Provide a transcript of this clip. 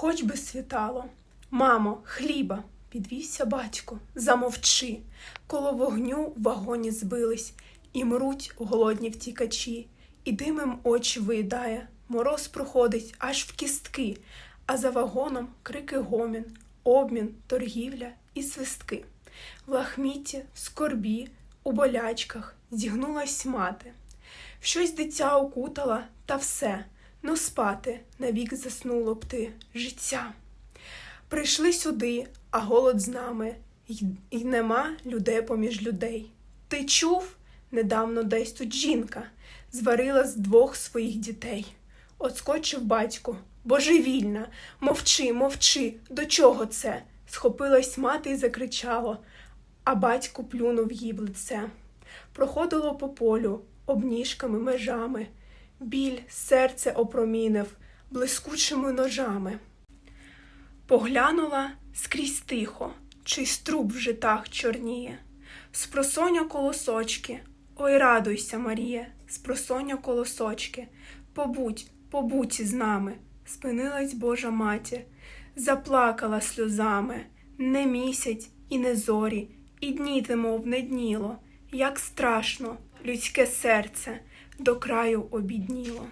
хоч би світало. Мамо, хліба, підвівся батько, замовчи. Коло вогню вагоні збились, і мруть голодні втікачі, і димом очі виїдає, мороз проходить аж в кістки, а за вагоном крики гомін, обмін, торгівля і свистки. В лахмітті, в скорбі, у болячках зігнулась мати. Щось дитя укутала, та все, ну спати навік заснуло б ти, життя. Прийшли сюди, а голод з нами, й, нема людей поміж людей. Ти чув? Недавно десь тут жінка зварила з двох своїх дітей. Отскочив батько, божевільна, мовчи, мовчи, до чого це? Схопилась мати і закричала, а батько плюнув їй в лице. Проходило по полю, обніжками, межами, біль серце опромінив блискучими ножами. Поглянула скрізь тихо, чийсь труп в житах чорніє. Спросоньо колосочки, ой, радуйся, Марія, спросоньо колосочки, побудь, побудь із нами, спинилась Божа матір, заплакала сльозами, не місяць і не зорі, і дні мов не дніло, як страшно людське серце до краю обідніло.